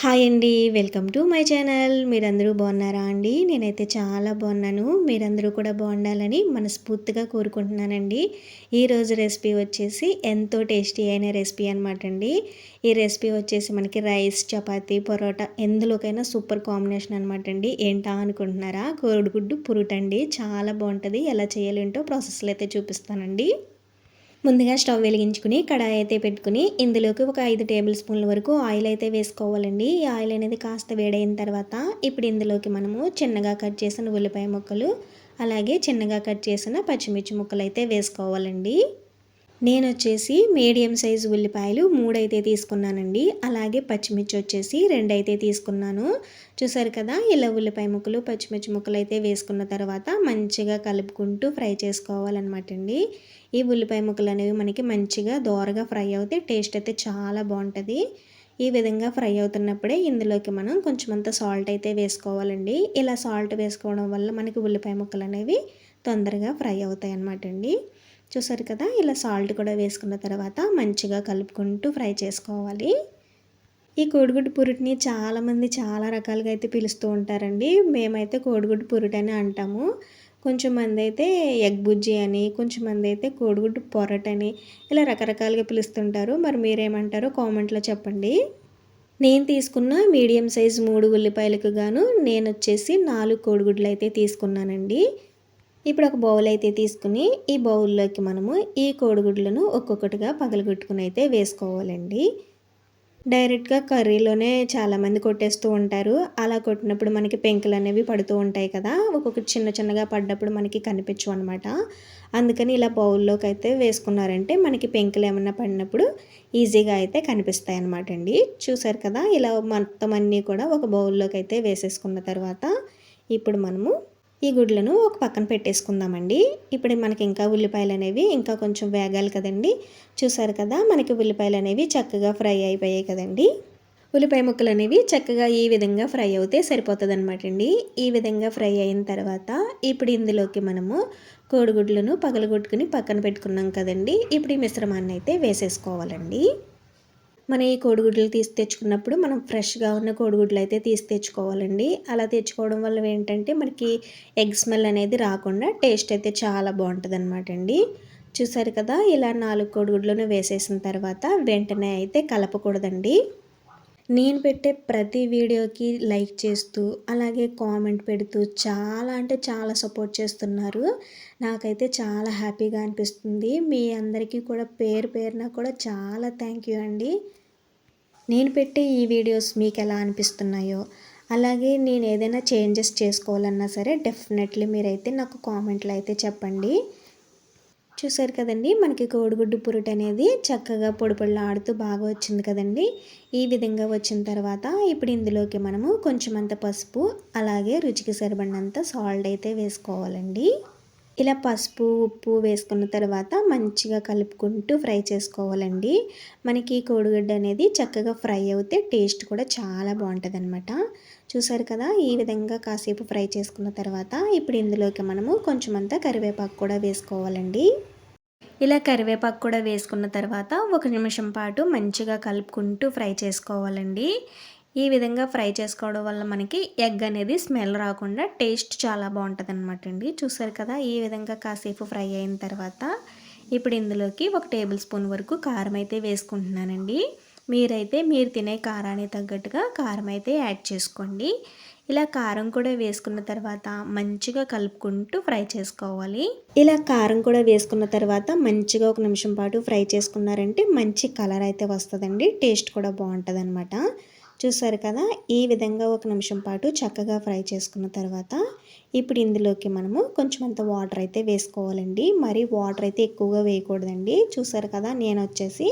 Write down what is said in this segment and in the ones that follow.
Hi అండి welcome to my channel. మీరందరూ బాగున్నారా అండి? నేనైతే చాలా బాగున్నాను. మీరందరూ కూడా బాగుండాలని మనస్ఫూర్తిగా కోరుకుంటున్నానండి. ఈరోజు రెసిపీ వచ్చేసి ఎంతో టేస్టీ అయిన రెసిపీ అనమాట అండి. ఈ రెసిపీ వచ్చేసి మనకి రైస్ చపాతీ పొరోటా ఎందులోకైనా సూపర్ కాంబినేషన్ అనమాట అండి. ఏంటా అనుకుంటున్నారా? కోడిగుడ్డు పురుటండి. చాలా బాగుంటుంది. ఎలా చేయాలేంటో ప్రాసెస్లో అయితే చూపిస్తానండి. ముందుగా స్టవ్ వెలిగించుకుని కడాయి అయితే పెట్టుకుని ఇందులోకి ఒక ఐదు టేబుల్ స్పూన్ల వరకు ఆయిల్ అయితే వేసుకోవాలండి. ఈ ఆయిల్ అనేది కాస్త వేడైన తర్వాత ఇప్పుడు ఇందులోకి మనము చిన్నగా కట్ చేసిన ఉల్లిపాయ ముక్కలు అలాగే చిన్నగా కట్ చేసిన పచ్చిమిర్చి ముక్కలు అయితే వేసుకోవాలండి. నేను వచ్చేసి మీడియం సైజు ఉల్లిపాయలు మూడైతే తీసుకున్నానండి. అలాగే పచ్చిమిర్చి వచ్చేసి రెండైతే తీసుకున్నాను. చూసారు కదా ఇలా ఉల్లిపాయ ముక్కలు పచ్చిమిర్చి ముక్కలు అయితే వేసుకున్న తర్వాత మంచిగా కలుపుకుంటూ ఫ్రై చేసుకోవాలన్నమాట అండి ఈ ఉల్లిపాయ ముక్కలు అనేవి మనకి మంచిగా దోరగా ఫ్రై అవుతే టేస్ట్ అయితే చాలా బాగుంటుంది ఈ విధంగా ఫ్రై అవుతున్నప్పుడే ఇందులోకి మనం కొంచెం అంత సాల్ట్ అయితే వేసుకోవాలండి. ఇలా సాల్ట్ వేసుకోవడం వల్ల మనకి ఉల్లిపాయ ముక్కలు అనేవి తొందరగా ఫ్రై అవుతాయి అన్నమాట అండి చూసారు కదా ఇలా సాల్ట్ కూడా వేసుకున్న తర్వాత మంచిగా కలుపుకుంటూ ఫ్రై చేసుకోవాలి. ఈ కోడిగుడ్డు పురుటిని చాలామంది చాలా రకాలుగా అయితే పిలుస్తూ ఉంటారండి. మేమైతే కోడిగుడ్డు పురుటి అని అంటాము. కొంచెం మంది అయితే ఎగ్ బుజ్జి అని కొంచెం మంది అయితే కోడిగుడ్డు పొరటని ఇలా రకరకాలుగా పిలుస్తుంటారు. మరి మీరేమంటారో కామెంట్లో చెప్పండి. నేను తీసుకున్న మీడియం సైజ్ మూడు ఉల్లిపాయలకు గాను నేను వచ్చేసి నాలుగు కోడిగుడ్లు అయితే తీసుకున్నానండి. ఇప్పుడు ఒక బౌల్ అయితే తీసుకుని ఈ బౌల్లోకి మనము ఈ కోడిగుడ్లను ఒక్కొక్కటిగా పగలగొట్టుకుని అయితే వేసుకోవాలండి. డైరెక్ట్గా కర్రీలోనే చాలామంది కొట్టేస్తూ ఉంటారు. అలా కొట్టినప్పుడు మనకి పెంకులు అనేవి పడుతూ ఉంటాయి కదా. ఒక్కొక్కటి చిన్న చిన్నగా పడ్డప్పుడు మనకి కనిపించు అనమాట అందుకని ఇలా బౌల్లోకి అయితే వేసుకున్నారంటే మనకి పెంకులు ఏమన్నా పడినప్పుడు ఈజీగా అయితే కనిపిస్తాయి అనమాట అండి. చూసారు కదా ఇలా మొత్తం అన్నీ కూడా ఒక బౌల్లోకి అయితే వేసేసుకున్న తర్వాత ఇప్పుడు మనము ఈ గుడ్లను ఒక పక్కన పెట్టేసుకుందామండి. ఇప్పుడు మనకి ఇంకా ఉల్లిపాయలు అనేవి ఇంకా కొంచెం వేగాలి కదండి. చూసారు కదా మనకి ఉల్లిపాయలు అనేవి చక్కగా ఫ్రై అయిపోయాయి కదండి. ఉల్లిపాయ ముక్కలు అనేవి చక్కగా ఈ విధంగా ఫ్రై అవుతే సరిపోతుంది అనమాట అండి. ఈ విధంగా ఫ్రై అయిన తర్వాత ఇప్పుడు ఇందులోకి మనము కోడిగుడ్లను పగలగొట్టుకుని పక్కన పెట్టుకున్నాం కదండి. ఇప్పుడు ఈ మిశ్రమాన్ని అయితే వేసేసుకోవాలండి. మన ఈ కోడిగుడ్లు తీసి తెచ్చుకున్నప్పుడు మనం ఫ్రెష్గా ఉన్న కోడిగుడ్లు అయితే తీసి తెచ్చుకోవాలండి. అలా తెచ్చుకోవడం వల్ల ఏంటంటే మనకి ఎగ్ స్మెల్ అనేది రాకుండా టేస్ట్ అయితే చాలా బాగుంటుంది అనమాట అండి. చూసారు కదా ఇలా నాలుగు కోడిగుడ్లను వేసేసిన తర్వాత వెంటనే అయితే కలపకూడదండి. నేను పెట్టే ప్రతి వీడియోకి లైక్ చేస్తూ అలాగే కామెంట్ పెడుతూ చాలా అంటే చాలా సపోర్ట్ చేస్తున్నారు. నాకైతే చాలా హ్యాపీగా అనిపిస్తుంది. మీ అందరికీ కూడా పేరు పేరున కూడా చాలా థ్యాంక్ యూ అండి. నేను పెట్టే ఈ వీడియోస్ మీకు ఎలా అనిపిస్తున్నాయో అలాగే నేను ఏదైనా చేంజెస్ చేసుకోవాలన్నా సరే డెఫినెట్లీ మీరైతే నాకు కామెంట్లు అయితే చెప్పండి. చూసారు కదండి మనకి కోడిగుడ్డు పురుట అనేది చక్కగా పొడిపళ్ళు ఆడుతూ బాగా వచ్చింది కదండి. ఈ విధంగా వచ్చిన తర్వాత ఇప్పుడు ఇందులోకి మనము కొంచెం అంత పసుపు అలాగే రుచికి సరిపడినంత సాల్ట్ అయితే వేసుకోవాలండి. ఇలా పసుపు ఉప్పు వేసుకున్న తర్వాత మంచిగా కలుపుకుంటూ ఫ్రై చేసుకోవాలండి. మనకి కోడిగుడ్డ అనేది చక్కగా ఫ్రై అవుతే టేస్ట్ కూడా చాలా బాగుంటుంది అనమాట చూసారు కదా ఈ విధంగా కాసేపు ఫ్రై చేసుకున్న తర్వాత ఇప్పుడు ఇందులోకి మనము కొంచెం అంతా కరివేపాకు కూడా వేసుకోవాలండి. ఇలా కరివేపాకు కూడా వేసుకున్న తర్వాత ఒక నిమిషం పాటు మంచిగా కలుపుకుంటూ ఫ్రై చేసుకోవాలండి. ఈ విధంగా ఫ్రై చేసుకోవడం వల్ల మనకి ఎగ్ అనేది స్మెల్ రాకుండా టేస్ట్ చాలా బాగుంటుంది అనమాట అండి. చూసారు కదా ఈ విధంగా కాసేపు ఫ్రై అయిన తర్వాత ఇప్పుడు ఇందులోకి ఒక టేబుల్ స్పూన్ వరకు కారం అయితే వేసుకుంటున్నానండి. మీరైతే మీరు తినే కారానికి తగ్గట్టుగా కారం అయితే యాడ్ చేసుకోండి. ఇలా కారం కూడా వేసుకున్న తర్వాత మంచిగా కలుపుకుంటూ ఫ్రై చేసుకోవాలి. ఇలా కారం కూడా వేసుకున్న తర్వాత మంచిగా ఒక నిమిషం పాటు ఫ్రై చేసుకున్నారంటే మంచి కలర్ అయితే వస్తుందండి. టేస్ట్ కూడా బాగుంటుంది చూసారు కదా? ఈ విధంగా ఒక నిమిషం పాటు చక్కగా ఫ్రై చేసుకున్న తర్వాత ఇప్పుడు ఇందులోకి మనము కొంచెం అంత వాటర్ అయితే వేసుకోవాలండి. మరి వాటర్ అయితే ఎక్కువగా వేయకూడదండి. చూసారు కదా? నేను వచ్చేసి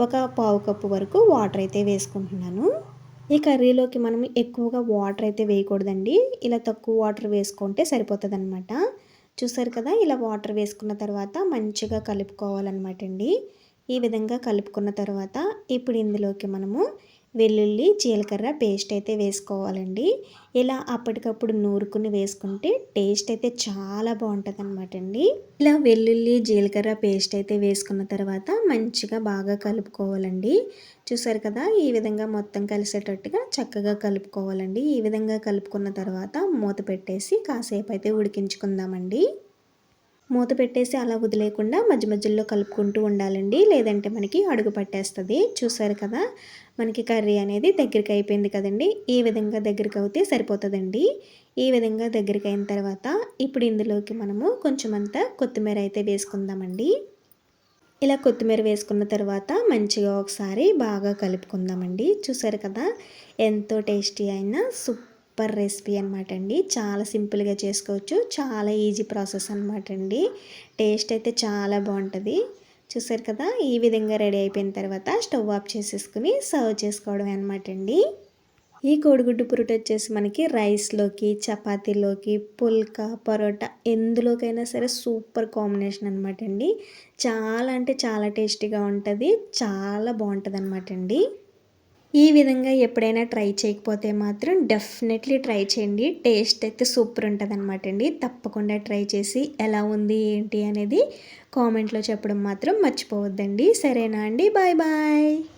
ఒక పావు కప్పు వరకు వాటర్ అయితే వేసుకుంటున్నాను. ఈ కర్రీలోకి మనం ఎక్కువగా వాటర్ అయితే వేయకూడదండి. ఇలా తక్కువ వాటర్ వేసుకుంటే సరిపోతుంది అనమాట చూసారు కదా? ఇలా వాటర్ వేసుకున్న తర్వాత మంచిగా కలుపుకోవాలన్నమాట అండి. ఈ విధంగా కలుపుకున్న తర్వాత ఇప్పుడు ఇందులోకి మనము వెల్లుల్లి జీలకర్ర పేస్ట్ అయితే వేసుకోవాలండి. ఇలా అప్పటికప్పుడు నూరుకుని వేసుకుంటే టేస్ట్ అయితే చాలా బాగుంటుంది అనమాట అండి ఇలా వెల్లుల్లి జీలకర్ర పేస్ట్ అయితే వేసుకున్న తర్వాత మంచిగా బాగా కలుపుకోవాలండి. చూసారు కదా ఈ విధంగా మొత్తం కలిసేటట్టుగా చక్కగా కలుపుకోవాలండి. ఈ విధంగా కలుపుకున్న తర్వాత మూత పెట్టేసి కాసేపు అయితే ఉడికించుకుందామండి. మూత పెట్టేసి అలా వదిలేకుండా మధ్య మధ్యలో కలుపుకుంటూ ఉండాలండి. లేదంటే మనకి అడుగు పట్టేస్తుంది. చూసారు కదా? మనకి కర్రీ అనేది దగ్గరికి అయిపోయింది కదండి. ఈ విధంగా దగ్గరికి అవుతే సరిపోతుందండి. ఈ విధంగా దగ్గరికి అయిన తర్వాత ఇప్పుడు ఇందులోకి మనము కొంచెమంతా కొత్తిమీర అయితే వేసుకుందామండి. ఇలా కొత్తిమీర వేసుకున్న తర్వాత మంచిగా ఒకసారి బాగా కలుపుకుందామండి. చూసారు కదా? ఎంతో టేస్టీ అయిన సూప్ సూపర్ రెసిపీ అనమాట అండి. చాలా సింపుల్గా చేసుకోవచ్చు. చాలా ఈజీ ప్రాసెస్ అనమాట అండి. టేస్ట్ అయితే చాలా బాగుంటుంది. చూసారు కదా ఈ విధంగా రెడీ అయిపోయిన తర్వాత స్టవ్ ఆఫ్ చేసేసుకుని సర్వ్ చేసుకోవడమే అనమాట అండి. ఈ కోడిగుడ్డు పురుట వచ్చేసి మనకి రైస్లోకి చపాతీలోకి పుల్కా పరోటా ఎందులోకైనా సరే సూపర్ కాంబినేషన్ అనమాట అండి. చాలా అంటే చాలా టేస్టీగా ఉంటుంది. చాలా బాగుంటుంది అనమాట అండి. ఈ విధంగా ఎప్పుడైనా ట్రై చేయకపోతే మాత్రం డెఫినెట్లీ ట్రై చేయండి. టేస్ట్ అయితే సూపర్ ఉంటుంది అనమాట అండి. తప్పకుండా ట్రై చేసి ఎలా ఉంది ఏంటి అనేది కామెంట్లో చెప్పడం మాత్రం మర్చిపోవద్దండి. సరేనా అండి? Bye bye.